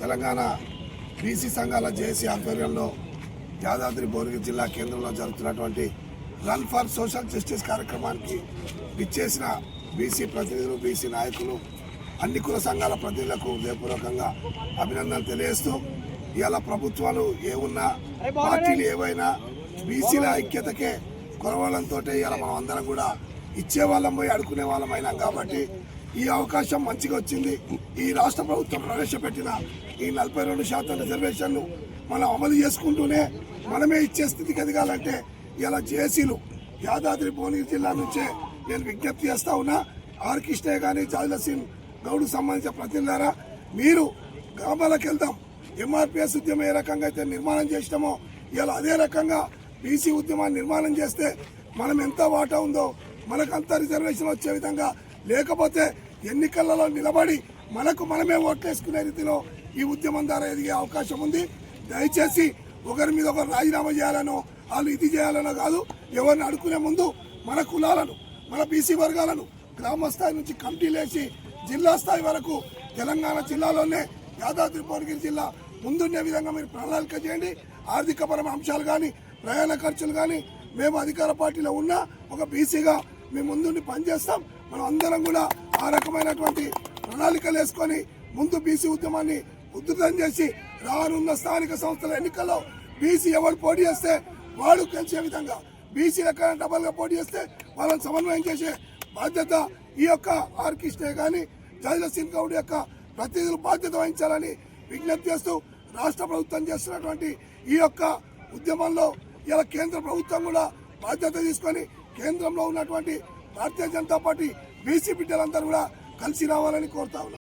Telangana BC సంఘాల జేసీ ఆధ్వర్యంలో యాదాద్రి భువనగిరి జిల్లా కేంద్రంలో జరుగుతున్నటువంటి రన్ ఫర్ సోషల్ జస్టిస్ కార్యక్రమానికి విచ్చేసిన బీసీ ప్రతినిధులు బీసీ నాయకులు అన్ని కుల సంఘాల ప్రతినిధులకు హృదయపూర్వకంగా అభినందనలు తెలియజేస్తూ ఇవాళ ప్రభుత్వాలు ఏమున్నా పార్టీలు ఏవైనా బీసీల ఐక్యతకే కొరవడంతో ఇవాళ మనం అందరం కూడా ఇచ్చే వాళ్ళం పోయి అడుకునే వాళ్ళం అయినాం కాబట్టి ఈ అవకాశం మంచిగా వచ్చింది. ఈ రాష్ట్ర ప్రభుత్వం ప్రవేశపెట్టిన ఈ నలభై రెండు శాతం రిజర్వేషన్లు మనం అమలు చేసుకుంటూనే మనమే ఇచ్చే స్థితికి ఎదగాలంటే ఇలా జేసీలు యాదాద్రి భువనగిరి జిల్లా నుంచే నేను విజ్ఞప్తి చేస్తా ఉన్నా. ఆర్ కృష్ణయ్య కానీ జాజల సింగ్ గౌడ్కు సంబంధించిన ప్రతినిధారా మీరు గ్రామాలకు వెళ్దాం. ఎంఆర్పిఎస్ ఉద్యమం ఏ రకంగా అయితే నిర్మాణం చేసినామో ఇలా అదే రకంగా బీసీ ఉద్యమాన్ని నిర్మాణం చేస్తే మనం ఎంత వాటా ఉందో మనకంత రిజర్వేషన్ వచ్చే విధంగా. లేకపోతే ఎన్నికలలో నిలబడి మనకు మనమే ఓట్లేసుకునే రీతిలో ఈ ఉద్యమం ద్వారా ఎదిగే అవకాశం ఉంది. దయచేసి ఒకరి మీద ఒకరు రాజీనామా చేయాలనో వాళ్ళు ఇది చేయాలనో కాదు ఎవరిని అడుక్కునే ముందు మన కులాలను మన బీసీ వర్గాలను గ్రామ స్థాయి నుంచి కమిటీలేసి జిల్లా స్థాయి వరకు తెలంగాణ జిల్లాలోనే యాదాద్రి భువనగిరి జిల్లా ముందుండే విధంగా మీరు ప్రణాళిక చేయండి. ఆర్థికపరమైన అంశాలు కానీ ప్రయాణ ఖర్చులు కానీ మేము అధికార పార్టీలో ఉన్నా ఒక బీసీగా మేము ముందుండి పనిచేస్తాం. మనం అందరం కూడా ఆ రకమైనటువంటి ప్రణాళికలు వేసుకొని ముందు బీసీ ఉద్యమాన్ని ఉధృతం చేసి రానున్న స్థానిక సంస్థల ఎన్నికల్లో బీసీ ఎవరు పోటీ చేస్తే వాడు గెలిచే విధంగా బీసీల కన్నా డబల్గా పోటీ చేస్తే వాళ్ళని సమన్వయం చేసే బాధ్యత ఈ యొక్క ఆర్ కానీ జైల సింగ్ గౌడ్ యొక్క ప్రతినిధులు బాధ్యత వహించాలని విజ్ఞప్తి చేస్తూ రాష్ట్ర ప్రభుత్వం చేస్తున్నటువంటి ఈ యొక్క ఉద్యమంలో ఇలా కేంద్ర ప్రభుత్వం కూడా బాధ్యత తీసుకొని కేంద్రంలో ఉన్నటువంటి భారతీయ జనతా పార్టీ బీసీ బిడ్డలందరూ కూడా కలిసి రావాలని కోరుతా ఉన్నాం.